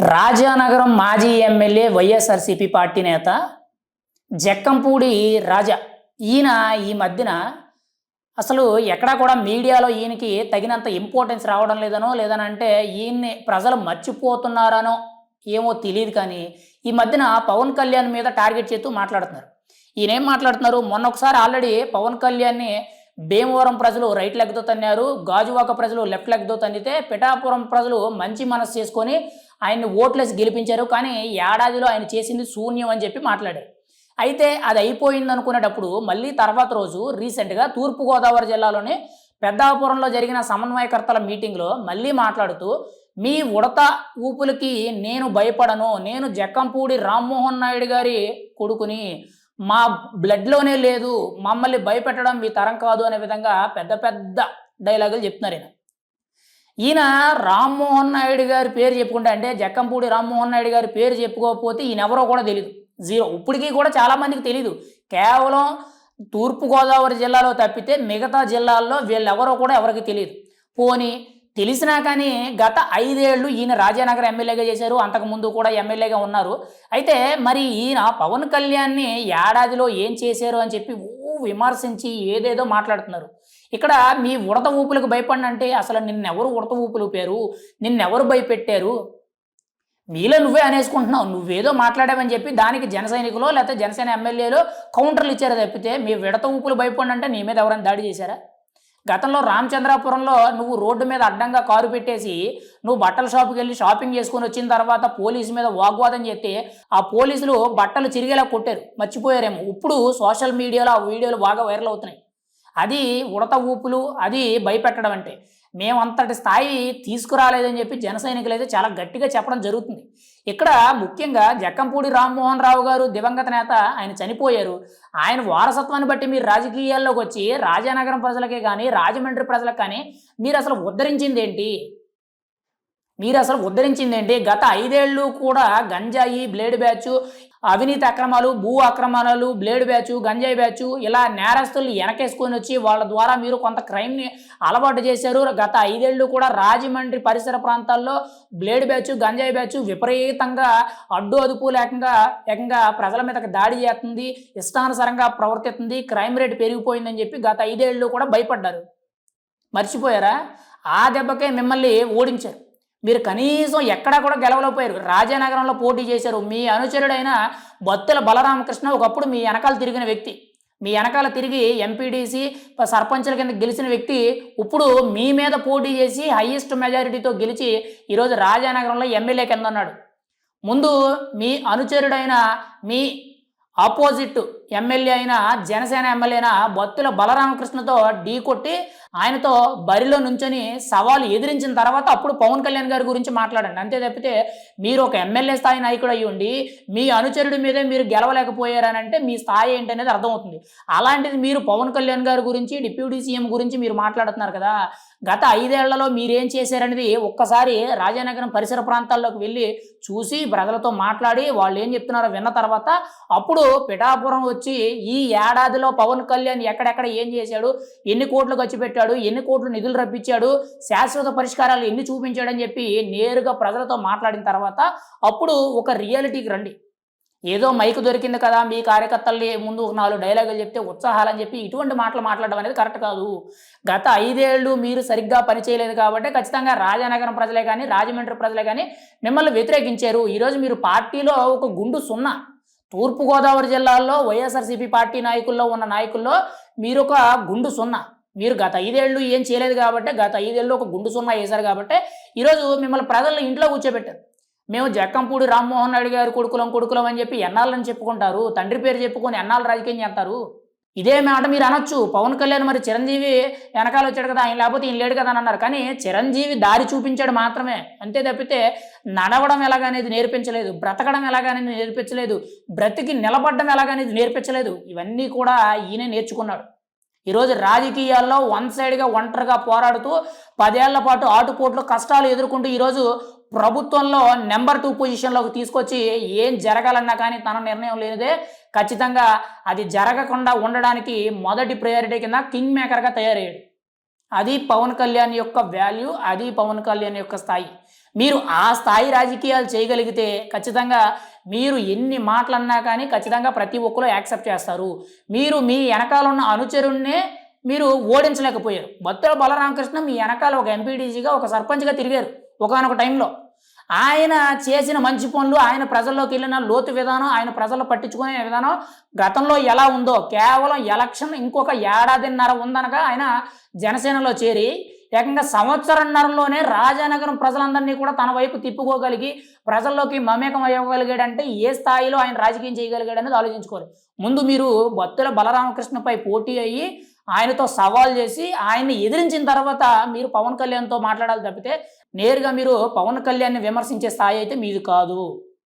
రాజానగరం మాజీ MLA YSRCP party నేత జక్కంపూడి రాజా. ఈయన ఈ మధ్యన అసలు ఎక్కడా కూడా మీడియాలో ఈయనకి తగినంత ఇంపార్టెన్స్ రావడం లేదనో లేదనంటే ఈయన్ని ప్రజలు మర్చిపోతున్నారనో ఏమో తెలియదు కానీ ఈ మధ్యన పవన్ కళ్యాణ్ మీద టార్గెట్ చేస్తూ మాట్లాడుతున్నారు. ఈయన ఏం మాట్లాడుతున్నారు? మొన్న ఒకసారి ఆల్రెడీ పవన్ కళ్యాణ్ని భీమవరం ప్రజలు రైట్ లెగ్తో తన్నారు. గాజువాక ప్రజలు లెఫ్ట్ లెగ్తో తన్నితే పిఠాపురం ప్రజలు మంచి మనసు చేసుకొని ఆయన్ని ఓట్లేసి గెలిపించారు. కానీ ఏడాదిలో ఆయన చేసింది శూన్యం అని చెప్పి మాట్లాడారు. అయితే అది అయిపోయింది అనుకునేటప్పుడు మళ్ళీ తర్వాత రోజు రీసెంట్గా తూర్పుగోదావరి జిల్లాలోని పెద్దాపురంలో జరిగిన సమన్వయకర్తల మీటింగ్లో మళ్ళీ మాట్లాడుతూ మీ ఉడత ఊపులకి నేను భయపడను. నేను జక్కంపూడి రామ్మోహన్ నాయుడు గారి కొడుకుని మా బ్లడ్లోనే లేదు మమ్మల్ని భయపెట్టడం మీ తరం కాదు అనే విధంగా పెద్ద పెద్ద డైలాగులు చెప్తున్నారు ఈయన. ఈయన రామ్మోహన్ నాయుడు గారి పేరు చెప్పుకుంటే అంటే జక్కంపూడి రామ్మోహన్ నాయుడు గారి పేరు చెప్పుకోకపోతే ఈయన ఎవరో కూడా తెలియదు జీరో. ఇప్పటికీ కూడా చాలామందికి తెలియదు కేవలం తూర్పుగోదావరి జిల్లాలో తప్పితే మిగతా జిల్లాల్లో వీళ్ళెవరో కూడా ఎవరికి తెలియదు పోనీ తెలిసినా కానీ గత ఐదేళ్ళు ఈయన రాజానగర్ ఎమ్మెల్యేగా చేశారు. అంతకుముందు కూడా ఎమ్మెల్యేగా ఉన్నారు. అయితే మరి ఈయన పవన్ కళ్యాణ్ని ఏడాదిలో ఏం చేశారు అని చెప్పి ఊ విమర్శించి ఏదేదో మాట్లాడుతున్నారు. ఇక్కడ మీ ఉడత ఊపులకు భయపడినంటే అసలు నిన్నెవరు ఉడత ఊపులు ఊపారు నిన్నెవరు భయపెట్టారు? మీలో నువ్వే అనేసుకుంటున్నావు. నువ్వేదో మాట్లాడావని చెప్పి దానికి జన సైనికులు లేకపోతే జనసేన ఎమ్మెల్యేలు కౌంటర్లు ఇచ్చారు తప్పితే మీ విడత ఊపులు భయపడి అంటే నీ మీద ఎవరైనా దాడి చేశారా? గతంలో రామచంద్రాపురంలో నువ్వు రోడ్డు మీద అడ్డంగా కారు పెట్టేసి నువ్వు బట్టల షాప్కి వెళ్ళి షాపింగ్ చేసుకొని వచ్చిన తర్వాత పోలీసు మీద వాగ్వాదం చేస్తే ఆ పోలీసులు బట్టలు చిరిగేలా కొట్టారు మర్చిపోయారేమో. ఇప్పుడు సోషల్ మీడియాలో ఆ వీడియోలు బాగా వైరల్ అవుతున్నాయి. అది ఉడత ఊపులు అది భయపెట్టడం అంటే. మేమంతటి స్థాయి తీసుకురాలేదని చెప్పి జన సైనికులు అయితే చాలా గట్టిగా చెప్పడం జరుగుతుంది. ఇక్కడ ముఖ్యంగా జక్కంపూడి రామ్మోహన్ రావు గారు దివంగత నేత ఆయన చనిపోయారు. ఆయన వారసత్వాన్ని బట్టి మీరు రాజకీయాల్లోకి వచ్చి రాజానగరం ప్రజలకే కానీ రాజమండ్రి ప్రజలకు కానీ మీరు అసలు ఉద్ధరించింది ఏంటి మీరు అసలు ఉద్ధరించింది ఏంటి గత ఐదేళ్ళు కూడా గంజాయి బ్లేడ్ బ్యాచ్ అవినీతి అక్రమాలు భూ అక్రమాలు బ్లేడ్ బ్యాచ్ గంజాయి బ్యాచ్ ఇలా నేరస్తులు వెనకేసుకొని వచ్చి వాళ్ళ ద్వారా మీరు కొంత క్రైమ్ని అలవాటు చేశారు. గత ఐదేళ్ళు కూడా రాజమండ్రి పరిసర ప్రాంతాల్లో బ్లేడ్ బ్యాచ్ గంజాయి బ్యాచ్ విపరీతంగా అడ్డు అదుపు లేకుండా ఏకంగా ప్రజల మీదకి దాడి చేస్తుంది ఇష్టానుసారంగా ప్రవర్తిస్తుంది క్రైమ్ రేట్ పెరిగిపోయిందని చెప్పి గత ఐదేళ్ళు కూడా భయపడ్డారు. మర్చిపోయారా? ఆ దెబ్బకే మిమ్మల్ని ఓడించారు. మీరు కనీసం ఎక్కడా కూడా గెలవలేకపోయారు. రాజానగరంలో పోటీ చేశారు. మీ అనుచరుడైన బత్తుల బలరామకృష్ణ ఒకప్పుడు మీ వెనకాల తిరిగిన వ్యక్తి. మీ వెనకాల తిరిగి ఎంపీడీసీ సర్పంచుల కింద గెలిచిన వ్యక్తి ఇప్పుడు మీ మీద పోటీ చేసి హయ్యెస్ట్ మెజారిటీతో గెలిచి ఈరోజు రాజానగరంలో ఎమ్మెల్యే కింద ఉన్నాడు. ముందు మీ అనుచరుడైన మీ ఆపోజిట్ ఎమ్మెల్యే అయిన జనసేన ఎమ్మెల్యే అయిన బలరామకృష్ణతో ఢీ కొట్టి ఆయనతో బరిలో నుంచొని సవాలు ఎదిరించిన తర్వాత అప్పుడు పవన్ కళ్యాణ్ గారి గురించి మాట్లాడండి. అంతే తప్పితే మీరు ఒక ఎమ్మెల్యే స్థాయి నాయకుడు అయ్యి ఉండి మీ అనుచరుడి మీదే మీరు గెలవలేకపోయారని అంటే మీ స్థాయి ఏంటనేది అర్థమవుతుంది. అలాంటిది మీరు పవన్ కళ్యాణ్ గారి గురించి డిప్యూటీ సీఎం గురించి మీరు మాట్లాడుతున్నారు కదా గత ఐదేళ్ళలో మీరేం చేశారనేది ఒక్కసారి రాజానగరం పరిసర ప్రాంతాల్లోకి వెళ్ళి చూసి ప్రజలతో మాట్లాడి వాళ్ళు ఏం చెప్తున్నారో విన్న తర్వాత అప్పుడు పిఠాపురం వచ్చి ఈ ఏడాదిలో పవన్ కళ్యాణ్ ఎక్కడెక్కడ ఏం చేశాడు? ఎన్ని కోట్లు ఖర్చు పెట్టాడు? ఎన్ని కోట్లు నిధులు రప్పించాడు? శాశ్వత పరిష్కారాలు ఎన్ని చూపించాడని చెప్పి నేరుగా ప్రజలతో మాట్లాడిన తర్వాత అప్పుడు ఒక రియాలిటీకి రండి. ఏదో మైక్ దొరికింది కదా మీ కార్యకర్తల్ని ముందు ఒక నాలుగు డైలాగులు చెప్తే ఉత్సాహాలని చెప్పి ఇటువంటి మాటలు మాట్లాడడం అనేది కరెక్ట్ కాదు. గత ఐదేళ్ళు మీరు సరిగ్గా పనిచేయలేదు కాబట్టి ఖచ్చితంగా రాజానగరం ప్రజలే కానీ రాజమండ్రి ప్రజలే కానీ మిమ్మల్ని వ్యతిరేకించారు. ఈరోజు మీరు పార్టీలో ఒక గుండు సున్నా తూర్పుగోదావరి జిల్లాలో వైఎస్ఆర్సీపీ పార్టీ నాయకుల్లో ఉన్న నాయకుల్లో మీరు ఒక గుండు సున్నా. మీరు గత ఐదేళ్ళు ఏం చేయలేదు కాబట్టి గత ఐదేళ్ళు ఒక గుండు సున్నా వేశారు కాబట్టి ఈరోజు మిమ్మల్ని ప్రజలు ఇంట్లో కూర్చోబెట్టారు. మేము జక్కంపూడి రామ్మోహన్ రెడ్డి గారు కొడుకులం కొడుకులం అని చెప్పి ఎన్నాళ్ళని చెప్పుకుంటారు? తండ్రి పేరు చెప్పుకొని ఎన్నాళ్ళు రాజకీయం చేస్తారు? ఇదే మాట మీరు అనొచ్చు. పవన్ కళ్యాణ్ మరి చిరంజీవి వెనకాల వచ్చాడు కదా ఆయన లేకపోతే ఈయన లేడు కదా అని అన్నారు. కానీ చిరంజీవి దారి చూపించాడు మాత్రమే. అంతే తప్పితే నడవడం ఎలాగనేది నేర్పించలేదు. బ్రతకడం ఎలాగనేది నేర్పించలేదు. బ్రతికి నిలబడడం ఎలాగనేది నేర్పించలేదు. ఇవన్నీ కూడా ఈయనే నేర్చుకున్నాడు. ఈరోజు రాజకీయాల్లో వన్ సైడ్గా ఒంటరిగా పోరాడుతూ పదేళ్ళ పాటు ఆటుపోట్లు కష్టాలు ఎదుర్కొంటూ ఈరోజు ప్రభుత్వంలో నెంబర్ టూ పొజిషన్లోకి తీసుకొచ్చి ఏం జరగాలన్నా కానీ తన నిర్ణయం లేనిదే ఖచ్చితంగా అది జరగకుండా ఉండడానికి మొదటి ప్రయారిటీ కింద కింగ్ మేకర్గా తయారయ్యాడు. అది పవన్ కళ్యాణ్ యొక్క వాల్యూ అది పవన్ కళ్యాణ్ యొక్క స్థాయి. మీరు ఆ స్థాయి రాజకీయాలు చేయగలిగితే ఖచ్చితంగా మీరు ఎన్ని మాటలన్నా కానీ ఖచ్చితంగా ప్రతి ఒక్కరు యాక్సెప్ట్ చేస్తారు. మీరు మీ వెనకాల ఉన్న అనుచరుణ్ణే మీరు ఓడించలేకపోయారు. బత్తుల బలరామకృష్ణ మీ వెనకాల ఒక ఎంపీడీసీగా ఒక సర్పంచ్గా తిరిగారు. ఒకనొక టైంలో ఆయన చేసిన మంచి పనులు ఆయన ప్రజల్లోకి వెళ్ళిన లోతు విధానం ఆయన ప్రజలు పట్టించుకునే విధానం గతంలో ఎలా ఉందో కేవలం ఎలక్షన్ ఇంకొక ఏడాదిన్నర ఉందనగా ఆయన జనసేనలో చేరి ఏకంగా సంవత్సరంన్నరలోనే రాజానగరం ప్రజలందరినీ కూడా తన వైపు తిప్పుకోగలిగి ప్రజల్లోకి మమేకం అవ్వగలిగాడంటే ఏ స్థాయిలో ఆయన రాజకీయం చేయగలిగాడనేది ఆలోచించుకోరు. ముందు మీరు భక్తుల బలరామకృష్ణపై పోటీ అయ్యి ఆయనతో సవాల్ చేసి ఆయన్ని ఎదిరించిన తర్వాత మీరు పవన్ కళ్యాణ్తో మాట్లాడాలి తప్పితే నేరుగా మీరు పవన్ కళ్యాణ్ని విమర్శించే స్థాయి అయితే మీది కాదు.